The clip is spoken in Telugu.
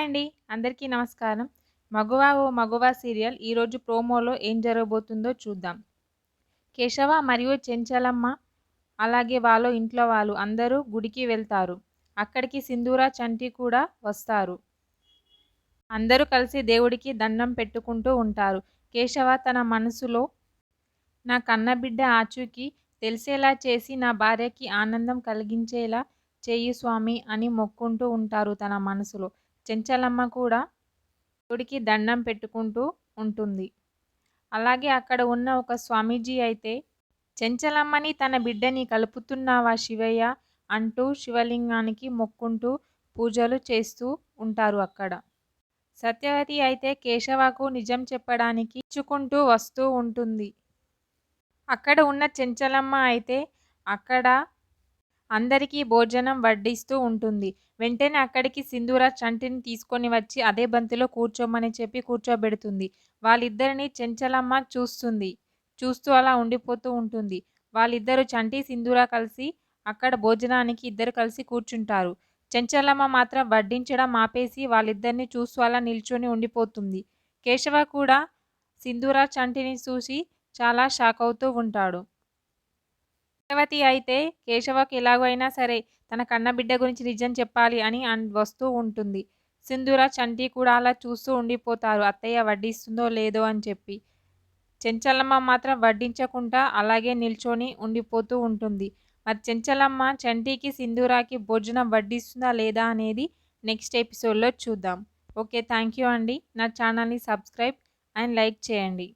హాయ్ అండి. అందరికీ నమస్కారం. మగువ ఓ మగువ సీరియల్ ఈరోజు ప్రోమోలో ఏం జరగబోతుందో చూద్దాం. కేశవ మరియు చెంచలమ్మ అలాగే వాళ్ళ ఇంట్లో వాళ్ళు అందరూ గుడికి వెళ్తారు. అక్కడికి సింధూర చంటి కూడా వస్తారు. అందరూ కలిసి దేవుడికి దండం పెట్టుకుంటూ ఉంటారు. కేశవ తన మనసులో నా కన్నబిడ్డ ఆచూకి తెలిసేలా చేసి నా భార్యకి ఆనందం కలిగించేలా చేయి స్వామి అని మొక్కుంటూ ఉంటారు తన మనసులో. చెంచలమ్మ కూడా గుడికి దండం పెట్టుకుంటూ ఉంటుంది. అలాగే అక్కడ ఉన్న ఒక స్వామీజీ అయితే చెంచలమ్మని తన బిడ్డని కలుపుతున్నావా శివయ్య? అంటూ శివలింగానికి మొక్కుంటూ పూజలు చేస్తూ ఉంటారు అక్కడ. సత్యవతి అయితే కేశవకు నిజం చెప్పడానికి ఇచ్చుకుంటూ వస్తూ ఉంటుంది. అక్కడ ఉన్న చెంచలమ్మ అయితే అక్కడ అందరికీ భోజనం వడ్డిస్తూ ఉంటుంది. వెంటనే అక్కడికి సింధూర చంటిని తీసుకొని వచ్చి అదే బంతిలో కూర్చోమని చెప్పి కూర్చోబెడుతుంది. వాళ్ళిద్దరిని చెంచలమ్మ చూస్తుంది. చూస్తూ అలా ఉండిపోతూ ఉంటుంది. వాళ్ళిద్దరు చంటి సింధూర కలిసి అక్కడ భోజనానికి ఇద్దరు కలిసి కూర్చుంటారు. చెంచలమ్మ మాత్రం వడ్డించడం ఆపేసి వాళ్ళిద్దరిని చూస్తూ అలా నిల్చొని ఉండిపోతుంది. కేశవ కూడా సింధూర చంటిని చూసి చాలా షాక్ అవుతూ ఉంటాడు. సత్యవతి అయితే కేశవకు ఎలాగైనా సరే తన కన్నబిడ్డ గురించి నిజం చెప్పాలి అని వస్తూ ఉంటుంది. సింధూర చంటి కూడా అలా చూస్తూ ఉండిపోతారు. అత్తయ్య వడ్డిస్తుందో లేదో అని చెప్పి. చెంచలమ్మ మాత్రం వడ్డించకుండా అలాగే నిల్చొని ఉండిపోతూ ఉంటుంది. మరి చెంచలమ్మ చంటికి సింధూరాకి భోజనం వడ్డిస్తుందా లేదా అనేది నెక్స్ట్ ఎపిసోడ్లో చూద్దాం. ఓకే థ్యాంక్ యూ అండి. నా ఛానల్ని సబ్స్క్రైబ్ అండ్ లైక్ చేయండి.